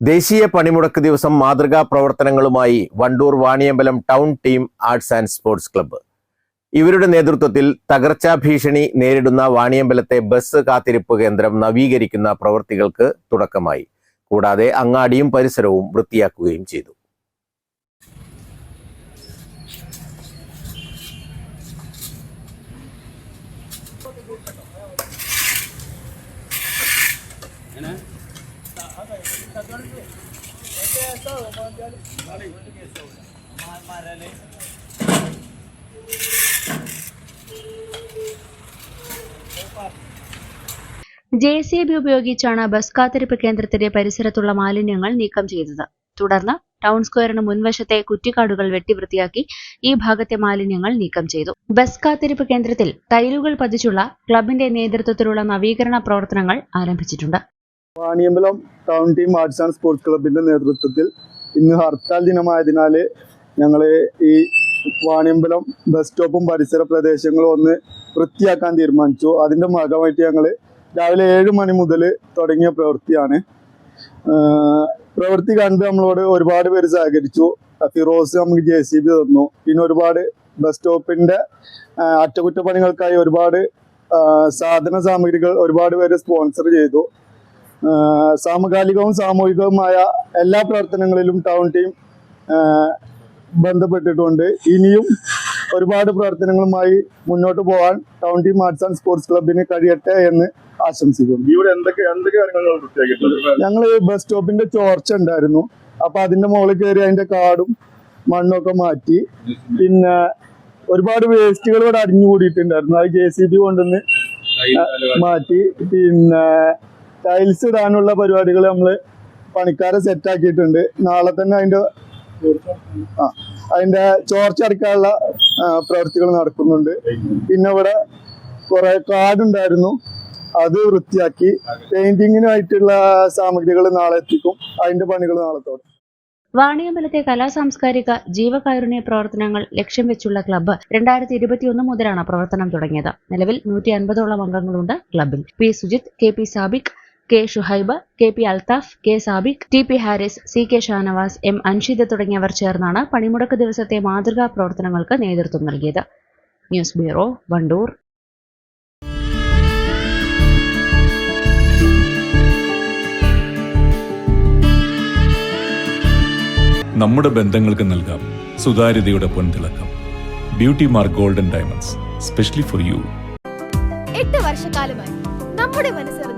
ദേശീയ പണിമുടക്ക് ദിവസം മാതൃകാ പ്രവർത്തനങ്ങളുമായി Wandoor Vaniyambalam town team arts and sports club. ഇവരുടെ നേതൃത്വത്തിൽ തകർച്ചാ ഭീഷണി നേരിടുന്ന വാണിയമ്പലത്തെ ബസ് കാത്തിരിപ്പ് കേന്ദ്രം നവീകരിക്കുന്ന പ്രവൃത്തികൾക്ക് തുടക്കമായി. കൂടാതെ അങ്ങാടിയും പരിസരവും വൃത്തിയാക്കുകയും ചെയ്തു. ജെ സി ബി ഉപയോഗിച്ചാണ് ബസ് കാത്തിരിപ്പ് കേന്ദ്രത്തിന്റെ പരിസരത്തുള്ള മാലിന്യങ്ങൾ നീക്കം ചെയ്തത്. തുടർന്ന് ടൗൺ സ്ക്വയറിന് മുൻവശത്തെ കുറ്റിക്കാടുകൾ വെട്ടിവൃത്തിയാക്കി ഈ ഭാഗത്തെ മാലിന്യങ്ങൾ നീക്കം ചെയ്തു. ബസ് കാത്തിരിപ്പ് കേന്ദ്രത്തിൽ ടൈലുകൾ പതിച്ചുള്ള ക്ലബിന്റെ നേതൃത്വത്തിലുള്ള നവീകരണ പ്രവർത്തനങ്ങൾ ആരംഭിച്ചിട്ടുണ്ട്. Vaniyambalam town team arts and sports ക്ലബിന്റെ നേതൃത്വത്തിൽ ഇന്ന് ഹർത്താൽ ദിനമായതിനാൽ ഞങ്ങൾ ഈ വാണിയമ്പലം ബസ് സ്റ്റോപ്പും പരിസര പ്രദേശങ്ങളും ഒന്ന് വൃത്തിയാക്കാൻ തീരുമാനിച്ചു. അതിന്റെ ഭാഗമായിട്ട് ഞങ്ങൾ രാവിലെ ഏഴ് മണി മുതൽ തുടങ്ങിയ പ്രവൃത്തിയാണ്. പ്രവൃത്തി കണ്ട് നമ്മളോട് ഒരുപാട് പേര് സഹകരിച്ചു. ഫിറോസ് നമുക്ക് ജെ സി ബി തന്നു. പിന്നെ ഒരുപാട് ബസ് സ്റ്റോപ്പിന്റെ അറ്റകുറ്റപ്പണികൾക്കായി ഒരുപാട് സാധന സാമഗ്രികൾ ഒരുപാട് പേര് സ്പോൺസർ ചെയ്തു. സമകാലികവും സാമൂഹികവുമായ എല്ലാ പ്രവർത്തനങ്ങളിലും ടൗൺ ടീം ബന്ധപ്പെട്ടിട്ടുണ്ട്. ഇനിയും ഒരുപാട് പ്രവർത്തനങ്ങളുമായി മുന്നോട്ട് പോകാൻ town team arts and sports ക്ലബിന് കഴിയട്ടെ എന്ന് ആശംസിക്കുന്നു. ഇവിടെ എന്തൊക്കെ എന്തൊക്കെ കാര്യങ്ങൾ ഞങ്ങൾ ബസ് സ്റ്റോപ്പിന്റെ ചോർച്ച ഉണ്ടായിരുന്നു. അപ്പൊ അതിന്റെ മുകളിൽ കയറി അതിന്റെ കാടും മണ്ണൊക്കെ മാറ്റി. പിന്നെ ഒരുപാട് വേസ്റ്റുകൾ ഇവിടെ അടിഞ്ഞു കൂടിയിട്ടുണ്ടായിരുന്നു അത് ജെ സി ബി കൊണ്ടുവന്ന് മാറ്റി. പിന്നെ ടൈൽസ് ഇടാനുള്ള പരിപാടികൾ നമ്മൾ പണിക്കാരെ സെറ്റ് ആക്കിയിട്ടുണ്ട്. നാളെ തന്നെ അതിന്റെ ആ ചോർച്ച അടക്കാനുള്ള പ്രവൃത്തികൾ നടക്കുന്നുണ്ട്. പിന്നെ ഇവിടെ കുറെ കാടുണ്ടായിരുന്നു അത് വൃത്തിയാക്കി പെയിന്റിങ്ങിനായിട്ടുള്ള സാമഗ്രികൾ നാളെ എത്തിക്കും. അതിന്റെ പണികൾ നാളെ തുടങ്ങും. വാണിയമ്പലത്തെ കലാസാംസ്കാരിക ജീവകാരുണ്യ പ്രവർത്തനങ്ങൾ ലക്ഷ്യം വെച്ചുള്ള ക്ലബ്ബ് രണ്ടായിരത്തി ഇരുപത്തിയൊന്ന് മുതലാണ് പ്രവർത്തനം തുടങ്ങിയത്. നിലവിൽ നൂറ്റി അൻപതോളം അംഗങ്ങളുണ്ട് ക്ലബ്ബിൽ. P Sujith K P Sabik K Shuhaib K P Althaf K Sabik T P Haris C K Shanavas M Anshid തുടങ്ങിയവർ ചേർന്നാണ് പണിമുടക്ക് ദിവസത്തെ മാതൃകാ പ്രവർത്തനങ്ങൾക്ക് നേതൃത്വം നൽകിയത്. News bureau Wandoor. നമ്മുടെ ബന്ധങ്ങൾക്ക് നൽകാം സുതാര്യതയുടെ പൊൻതിളക്കം. Beauty mark golden diamonds specially for you എട്ട് വർഷക്കാലമായി നമ്മുടെ മനസ്സറിഞ്ഞ